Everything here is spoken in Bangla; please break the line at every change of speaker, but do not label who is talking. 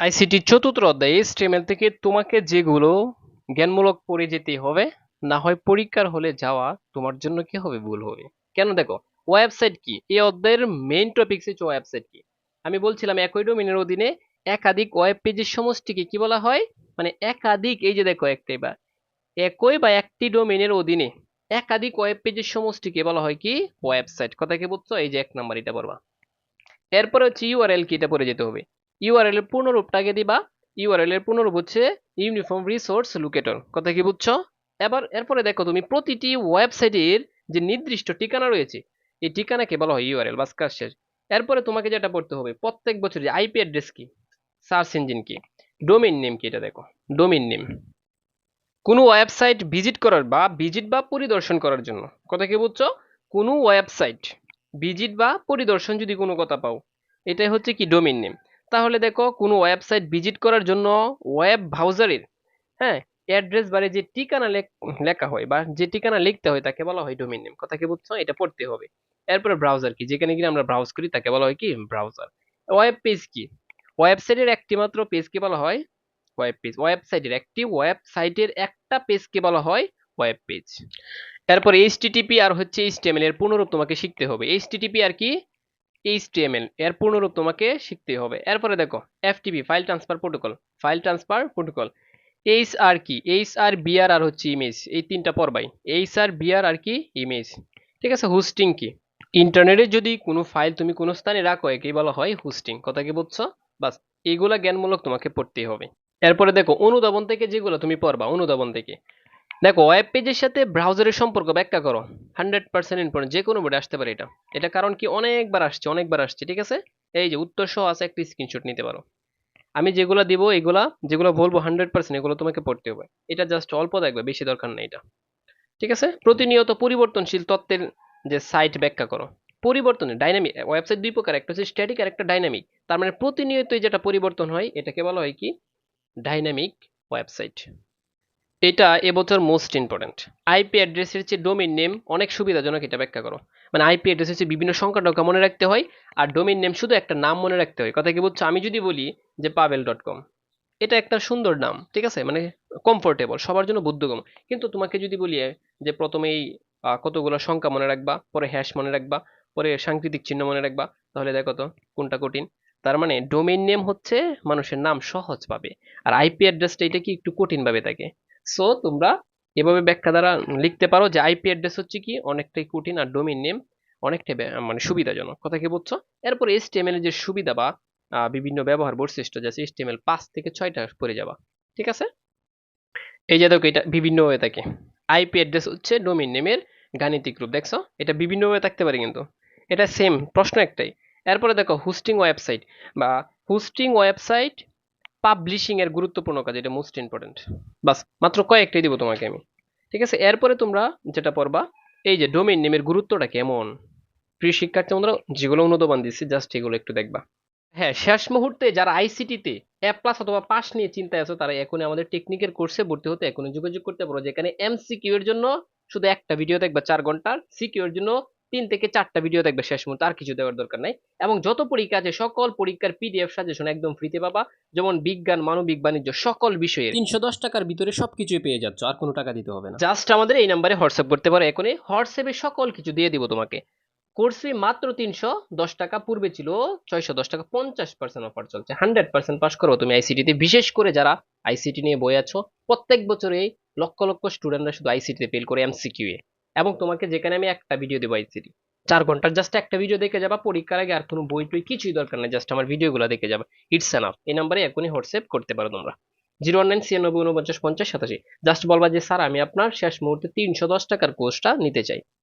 আইসিটি চতুর্থ অধ্যায় এইচটিএমএল থেকে তোমাকে যেগুলো জ্ঞানমূলক পড়ে যেতে হবে, না হয় পরীক্ষার হলে যাওয়া, তোমার জন্য কি হবে? ভুল হবে। কেন দেখো ওয়েবসাইট কি? এই অধ্যায়ের মেইন টপিক হচ্ছে ওয়েবসাইট কি? আমি বলছিলাম একই ডোমেনের অধীনে একাধিক ওয়েব পেজের সমষ্টিকে কি বলা হয়? মানে একাধিক, এই যে দেখো একটাই বা একই বা একটি ডোমেনের অধীনে একাধিক ওয়েব পেজের সমষ্টিকে বলা হয় কি? ওয়েবসাইট কথা কি বুঝছ? এই যে এক নাম্বার এটা পড়বা এরপরে হচ্ছে ইউআরএল কি? এটা পড়ে যেতে হবে। ইউআরএল এর পূর্ণরূপটাকে দিবা। ইউআরএল এর পূর্ণরূপ হচ্ছে ইউনিফর্ম রিসোর্স লোকেটর কথা কি বুঝছ? এবার, এরপরে দেখো তুমি প্রতিটি ওয়েবসাইটের যে নির্দিষ্ট ঠিকানা রয়েছে, এই ঠিকানাকে বলা হয় ইউআরএল বাস কাজ শেষ এরপরে তোমাকে যেটা পড়তে হবে, প্রত্যেক বছর যে আইপি অ্যাড্রেস কি সার্চ ইঞ্জিন কি ডোমেইন নেম কি এটা দেখো ডোমেইন নেম কোনো ওয়েবসাইট ভিজিট করার বা ভিজিট বা পরিদর্শন করার জন্য, কথা কি বুঝছ? কোনো ওয়েবসাইট ভিজিট বা পরিদর্শন যদি কোনো কথা পাও, এটাই হচ্ছে কি ডোমেইন নেম তাহলে দেখো কোনো ওয়েবসাইট ভিজিট করার জন্য ওয়েব ব্রাউজারের হ্যাঁ অ্যাড্রেস বারে যে ঠিকানা লেখা হয় বা যে ঠিকানা লিখতে হয় তাকে বলা হয় ডোমেইন নেম কথা কি বুঝছ? এটা পড়তে হবে। এরপরে ব্রাউজার কি? যেখানে গিয়ে আমরা ব্রাউজ করি, তাকে বলা হয় কি? ব্রাউজার ওয়েব পেজ কি? ওয়েবসাইটের একটি মাত্র পেজকে বলা হয় ওয়েব পেজ ওয়েবসাইটের একটি ওয়েবসাইটের একটা পেজকে বলা হয় ওয়েব পেজ এরপর এইচটিটিপি আর হচ্ছে এইচটিএমএল এর পুনরূপ তোমাকে শিখতে হবে। এইচটিটিপি আর কি? এইচটিএমএল এর পূর্ণরূপ তোমাকে শিখতে হবে। এরপরে দেখো FTP file transfer protocol file transfer protocol H R কি? এইচ আর বিআর আর হচ্ছে ইমেজ এই তিনটা পর্বাই এইচ আর বিআর আর কি? ইমেজ ঠিক আছে হোস্টিং কি? ইন্টারনেটে যদি কোনো ফাইল তুমি কোনো স্থানে রাখো, একেই বলা হয় হোস্টিং কথা কি বুঝছ বাস এইগুলা জ্ঞানমূলক তোমাকে পড়তেই হবে। এরপরে দেখো, অনুধাবন থেকে যেগুলো তুমি পড়বা, অনুধাবন থেকে। দেখো ওয়েব পেজের সাথে ব্রাউজারের সম্পর্ক ব্যাখ্যা করো। হান্ড্রেড পার্সেন্ট ইম্পর্টেন্ট যে কোনো বোর্ডে আসতে পারে এটা। এটা কারণ কি? অনেকবার আসছে অনেকবার আসছে, ঠিক আছে? এই যে উত্তর সহ আছে একটা স্ক্রিনশট নিতে পারো। আমি যেগুলো দিব, এগুলা, যেগুলো বলব হান্ড্রেড পার্সেন্ট এগুলো তোমাকে পড়তে হবে। এটা জাস্ট অল্প দেখবে, বেশি দরকার নেই এটা। ঠিক আছে? প্রতিনিয়ত পরিবর্তনশীল তত্ত্বের যে সাইট ব্যাখ্যা করো। পরিবর্তনে ডাইনামিক ওয়েবসাইট দুই প্রকার, একটা হচ্ছে স্ট্যাটিক আর একটা ডাইনামিক তার মানে প্রতিনিয়তই যেটা পরিবর্তন হয়, এটাকে বলা হয় কি? ডাইনামিক ওয়েবসাইট এটা এবছর মোস্ট ইম্পর্টেন্ট আইপি অ্যাড্রেসের চেয়ে ডোমেইন নেম অনেক সুবিধাজনক এটা ব্যাখ্যা করো। মানে আইপি অ্যাড্রেস হচ্ছে বিভিন্ন সংখ্যা টংখ্যা মনে রাখতে হয়, আর ডোমেইন নেম শুধু একটা নাম মনে রাখতে হয়। কথা কি বলছো? আমি যদি বলি যে পাবেল ডট কম এটা একটা সুন্দর নাম, ঠিক আছে? মানে কমফোর্টেবল সবার জন্য বুদ্ধগম কিন্তু তোমাকে যদি বলি যে প্রথমেই কতগুলো সংখ্যা মনে রাখবা, পরে হ্যাশ মনে রাখবা, পরে সাংকেতিক চিহ্ন মনে রাখবা, তাহলে দেখো তো কোনটা কঠিন। তার মানে ডোমেইন নেম হচ্ছে মানুষের নাম সহজ পাবে। আর আইপি অ্যাড্রেসটা এটা কি একটু কঠিন ভাবে থাকে? সো তোমরা এভাবে ব্যাখ্যা দ্বারা লিখতে পারো যে আইপি অ্যাড্রেস হচ্ছে কি? অনেকটাই কঠিন আর ডোমেইন নেম অনেকটাই মানে সুবিধাজনক। কথা কি বুঝছ এরপর এইচটিএমএল এর যে সুবিধা বা বিভিন্ন ব্যবহার বৈশিষ্ট্য যাচ্ছে এইচটিএমএল পাঁচ থেকে ছয়টা পড়ে যাবা। ঠিক আছে? এই যে দেখো এটা বিভিন্ন হয়ে থাকে। আইপি অ্যাড্রেস হচ্ছে ডোমিন নেমের গাণিতিক রূপ। দেখছ? এটা বিভিন্ন ভাবে থাকতে পারে কিন্তু। এটা সেম প্রশ্ন একটাই। এরপরে দেখো হোস্টিং ওয়েবসাইট বা হোস্টিং ওয়েবসাইট পাবলিশিং এর গুরুত্বপূর্ণ কাজ, এটা মোস্ট ইম্পর্টেন্ট বাস, মাত্র কয়েকটাই দিব তোমাকে আমি। ঠিক আছে? এরপরে তোমরা যেটা পড়বা, এই যে ডোমেইন নেমের গুরুত্বটা কেমন? প্রিয় শিক্ষার্থী বন্ধুরা, যেগুলো অনুদবান দিচ্ছি জাস্ট এগুলো একটু দেখবা। হ্যাঁ শেষ মুহূর্তে যারা আইসিটিতে এ প্লাস অথবা পাস নিয়ে চিন্তায় আছো, তারা এখনই আমাদের টেকনিকের কোর্সে ভর্তি হতে এখনই যোগাযোগ করতে পারো, যেখানে এমসিকিউ এর জন্য শুধু একটা ভিডিও দেখবা, চার ঘণ্টার সিকিউ এর জন্য তিন থেকে চারটা ভিডিও দেখবে শেষ মুহূর্তে আর কিছু দেওয়ার দরকার নাই। এবং যত পরীক্ষা আছে সকল পরীক্ষার পিডিএফ সাজেশন একদম ফ্রিতে পাবা। যেমন বিজ্ঞান মানবিক বাণিজ্য সকল বিষয়ে তিনশো দশ টাকার ভিতরে সবকিছুই পেয়ে যাচ্ছ আর কোনো টাকা দিতে হবে না। জাস্ট আমাদের এই নাম্বারে হোয়াটসঅ্যাপ করতে পারো এখনই। হোয়াটসঅ্যাপে সকল কিছু দিয়ে দিব তোমাকে। কোর্স ফি মাত্র তিনশো দশ টাকা পূর্বে ছিল ছয়শো দশ টাকা পঞ্চাশ পার্সেন্ট অফার চলছে। হান্ড্রেড পার্সেন্ট পাস করো তুমি আইসিটিতে বিশেষ করে যারা আইসিটি নিয়ে বই আছো প্রত্যেক বছরে লক্ষ লক্ষ স্টুডেন্টরা শুধু আইসিটিতে ফেল করে এমসিকিউ এ এবং তোমাকে যেখানে আমি একটা ভিডিও দেবো আইসিডি চার ঘণ্টার জাস্ট একটা ভিডিও দেখে যাবা, পরীক্ষার আগে আর কোনো বই টই কিছুই দরকার নেই জাস্ট আমার ভিডিওগুলো দেখে যাবে। ইটস এনাফ এই নাম্বারে এখনই হোয়াটসঅ্যাপ করতে পারো তোমরা। জিরো ওয়ান নাইন ছিয়ানব্বই উনপঞ্চাশ পঞ্চাশ, সাতাশি। জাস্ট বলবা যে, স্যার, আমি আপনার শেষ মুহূর্তে তিনশো দশ টাকার কোর্সটা নিতে চাই।